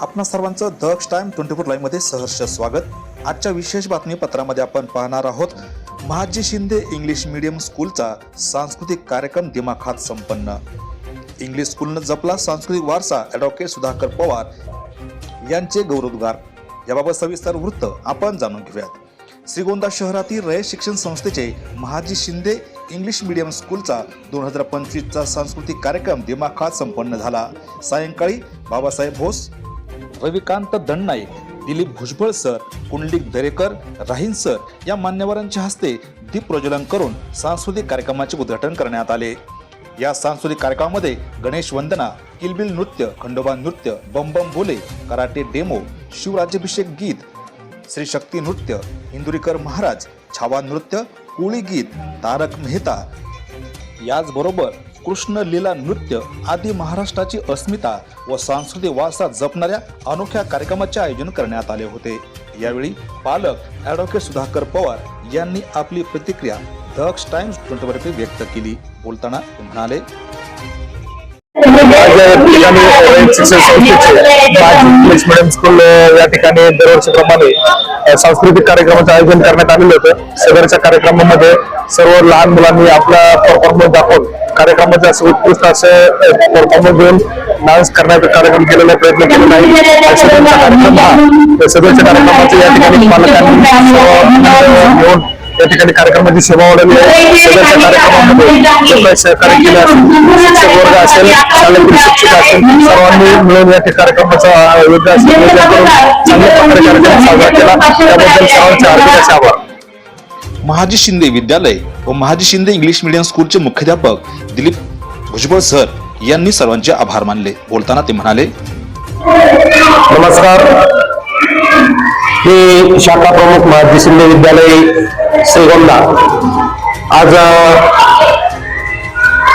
आपणा सर्वांचं Daksh time twenty four लाईव्हमध्ये सहर्ष स्वागत. आजच्या विशेष बातमीपत्रामध्ये आपण पाहणार आहोत महाजी शिंदे इंग्लिश मीडियम स्कूलचा सांस्कृतिक कार्यक्रम दिमाखात संपन्न. इंग्लिश स्कूलनं जपला सांस्कृतिक वारसा ॲडव्होकेट सुधाकर पवार यांचे गौरवोद्गार. याबाबत सविस्तर वृत्त आपण जाणून घेऊयात. श्रीगोंदा शहरातील रयत शिक्षण संस्थेचे महाजी शिंदे इंग्लिश मीडियम स्कूलचा दोन हजार पंचवीसचा सांस्कृतिक कार्यक्रम दिमाखात संपन्न झाला. सायंकाळी बाबासाहेब भोस रविकांत दंडनाईक दिलीप भुजबळ सर कुंडलिक दरेकर राहीन सर या मान्यवरांच्या हस्ते दीप प्रज्वलन करून सांस्कृतिक कार्यक्रमाचे उद्घाटन करण्यात आले. या सांस्कृतिक कार्यक्रमामध्ये गणेश वंदना किलबिल नृत्य खंडोबा नृत्य बम बम बोले कराटे डेमो शिवराज्याभिषेक गीत श्री शक्ती नृत्य इंदुरीकर महाराज छावा नृत्य कोळी गीत तारक मेहता. याचबरोबर कृष्ण लीला नृत्य आदी महाराष्ट्राची अस्मिता व सांस्कृतिक वारसा जपणाऱ्या अनोख्या कार्यक्रमाचे आयोजन करण्यात आले होते. यावेळी पालक ॲडव्होकेट सुधाकर पवार यांनी आपली प्रतिक्रिया दक्ष टाइम्स ट्वेंटीवरती व्यक्त केली. बोलताना ते म्हणाले या ठिकाणी शिक्षण इंग्लिश मिडियम स्कूल या ठिकाणी दरवर्षीप्रमाणे सांस्कृतिक कार्यक्रमाचं आयोजन करण्यात आलेलं होतं. सदरच्या कार्यक्रमामध्ये सर्व लहान मुलांनी आपला परफॉर्मन्स दाखवून कार्यक्रमाचे असं उत्कृष्ट असं परफॉर्मन्स देऊन डान्स करण्याचा कार्यक्रम केलेला प्रयत्न केलेला आहे आणि कार्यक्रम हा सदरच्या कार्यक्रमाचे या ठिकाणी पालकांनी घेऊन या ठिकाणी कार्यक्रमाची सेवा वाढवली आहे सदरच्या कार्यक्रमामध्ये जे काही सहकार्य केले असेल. शिक्षक वर्ग असेल शाळेतील शिक्षक असेल सर्वांनी मिळून या कार्यक्रमाचा योग्य असेल. चांगल्या प्रकारे कार्यक्रम साजरा केला. त्याबद्दल सर्वांचे हार्दिक असे आभार. महाजी शिंदे विद्यालय व महाजी शिंदे इंग्लिश मीडियम स्कूलचे मुख्याध्यापक दिलीप भुजबळ सर यांनी सर्वांचे आभार मानले. बोलताना ते म्हणाले नमस्कार. मी शाखा प्रमुख महाजी शिंदे विद्यालय श्रीगोंदा आज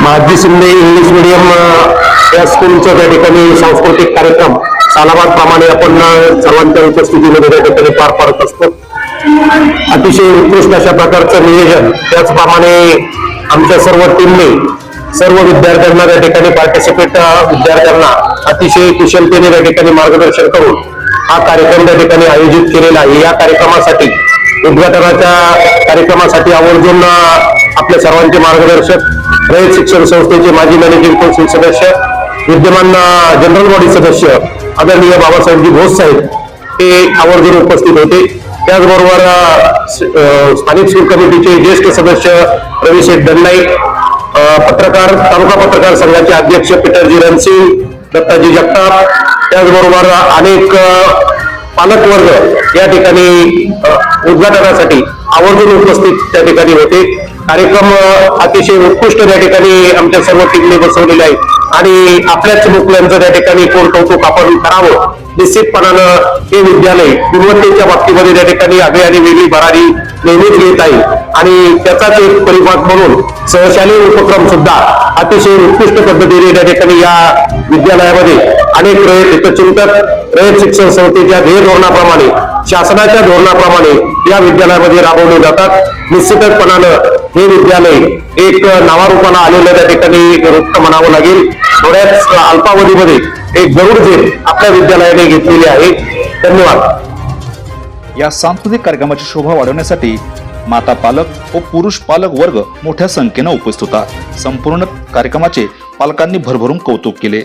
महाजी शिंदे इंग्लिश मीडियम या स्कूलच्या त्या ठिकाणी सांस्कृतिक कार्यक्रम सालाबाद प्रमाणे आपण सर्वांच्या उपस्थितीमध्ये त्या ठिकाणी पार पाडत असतो. अतिशय उत्कृष्ट अशा प्रकारचं नियोजन. त्याचप्रमाणे आमच्या सर्व टीमने सर्व विद्यार्थ्यांना त्या ठिकाणी पार्टिसिपेट विद्यार्थ्यांना अतिशय कुशलतेने त्या ठिकाणी मार्गदर्शन करून हा कार्यक्रम त्या ठिकाणी आयोजित केलेला आहे. या कार्यक्रमासाठी उद्घाटनाच्या कार्यक्रमासाठी आवर्जून आपल्या सर्वांचे मार्गदर्शक रयत शिक्षण संस्थेचे माजी मॅनेजिंग कौन्सिल सदस्य विद्यमान जनरल बॉडी सदस्य आदरणीय बाबासाहेबजी भोस साहेब हे आवर्जून उपस्थित होते. त्याचबरोबर स्थानिक स्कूल कमिटीचे ज्येष्ठ सदस्य रवी शेठ दंडाई पत्रकार तालुका पत्रकार संघाचे अध्यक्ष पीटरजी रणसिंग दत्ताजी जगताप त्याचबरोबर अनेक पालकवर्ग या ठिकाणी उद्घाटनासाठी आवर्जून उपस्थित त्या ठिकाणी होते. कार्यक्रम अतिशय उत्कृष्ट त्या ठिकाणी आमच्या सर्व टीमने बसवलेले आहे आणि आपल्याच मुकल्यांचं त्या ठिकाणी कोण कौतुक आपण करावं निश्चितपणानं हे विद्यालय गुणवत्तेच्या बाबतीमध्ये त्या ठिकाणी आगळी आणि वेगळी भरारी नेहमीच घेत आहे. आणि त्याचाच एक परिपाक म्हणून सहशालेय उपक्रम सुद्धा अतिशय उत्कृष्ट पद्धतीने त्या ठिकाणी या विद्यालयामध्ये अनेक रयत हितचिंतक रयत शिक्षण संस्थेच्या ध्येय धोरणाप्रमाणे शासनाच्या धोरणाप्रमाणे या विद्यालयामध्ये राबवले जातात. निश्चितपणानं हे विद्यालय एक नावारूपाने आलेलं त्या ठिकाणी एक वृत्त म्हणावं लागेल. थोड्याच अल्पावधीमध्ये एक गरुड झेप आपल्या विद्यालयाने घेतलेली आहे. धन्यवाद. या सांस्कृतिक कार्यक्रमाची शोभा वाढवण्यासाठी माता पालक व पुरुष पालक वर्ग मोठ्या संख्येनं उपस्थित होता. संपूर्ण कार्यक्रमाचे पालकांनी भरभरून कौतुक केले.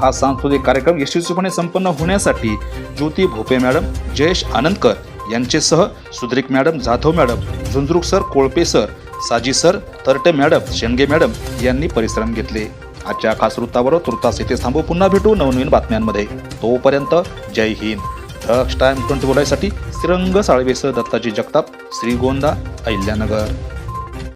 हा सांस्कृतिक कार्यक्रम यशस्वीपणे संपन्न होण्यासाठी Jyoti Bhope madam Jayesh Anandkar यांचेसह Sudrik madam Jadhav madam Zunzuruk sir Kolpe sir Saji sir Tarte madam Shenge madam यांनी परिश्रम घेतले. आजच्या खास वृत्तावर तुर्तास येथे थांबू. पुन्हा भेटू नवनवीन बातम्यांमध्ये. तोपर्यंत जय हिंद. टाइम ट्वेंटी बोलायसाठी श्रीरंग साळवेसह दत्ताजी जगताप श्रीगोंदा अहिल्यानगर.